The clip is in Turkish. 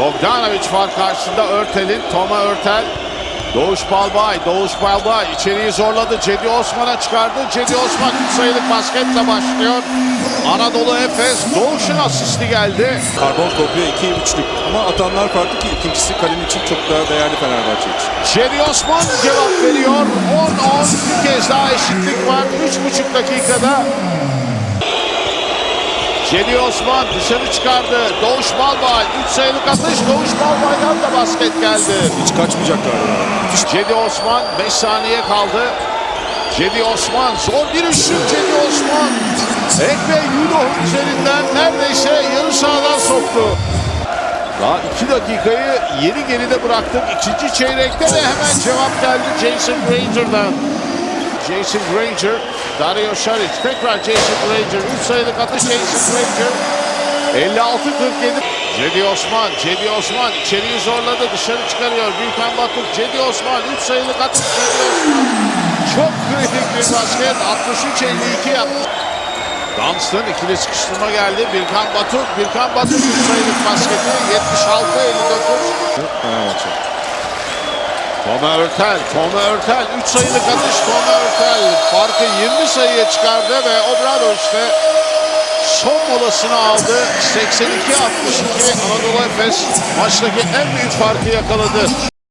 Bogdanovic var karşısında Örtel'in. Toma Örtel. Doğuş Balbay. Doğuş Balbay içeriği zorladı. Cedi Osman'a çıkardı. Cedi Osman sayılık basketle başlıyor. Anadolu Efes. Doğuş'un asisti geldi. Karbon kopya iki üçlük. Ama atanlar farklı ki ikincisi kalem için çok daha değerli Fenerbahçe için. Cedi Osman cevap veriyor. 10-10 bir kez daha eşitlik var. 3,5 dakikada. Cedi Osman dışarı çıkardı. Doğuş Balbay. 3 sayılık atış. Doğuş Balbay'dan da basket geldi. Hiç kaçmayacaklar ya. Cedi Osman 5 saniye kaldı. Cedi Osman zor bir üçlük Cedi Osman. Ekme Yudoh'un üzerinden neredeyse yarı sahadan soktu. Daha 2 dakikayı yeni geride bıraktık. İkinci çeyrekte de hemen cevap geldi Jason Granger'dan. Jason Granger, Dario Saric, tekrar Jason Granger. 3 sayılık atış Jason Granger. 56-47. Cedi Osman, Cedi Osman içeriği zorladı, dışarı çıkarıyor. Gülkan Batuk, Cedi Osman 3 sayılık atış. Çok kritik bir basket. 63-52 yaptı. Dunstan ikili sıkıştırma geldi. Birkan Batuk, Birkan Batuk 3 sayılık basketi. 76-59. Fenerbahçe. Toma Örtel, Toma Örtel 3 sayılık atış Toma Örtel farkı 20 sayıya çıkardı ve Obradoviç de son molasını aldı. 82-62 Anadolu Efes maçtaki en büyük farkı yakaladı.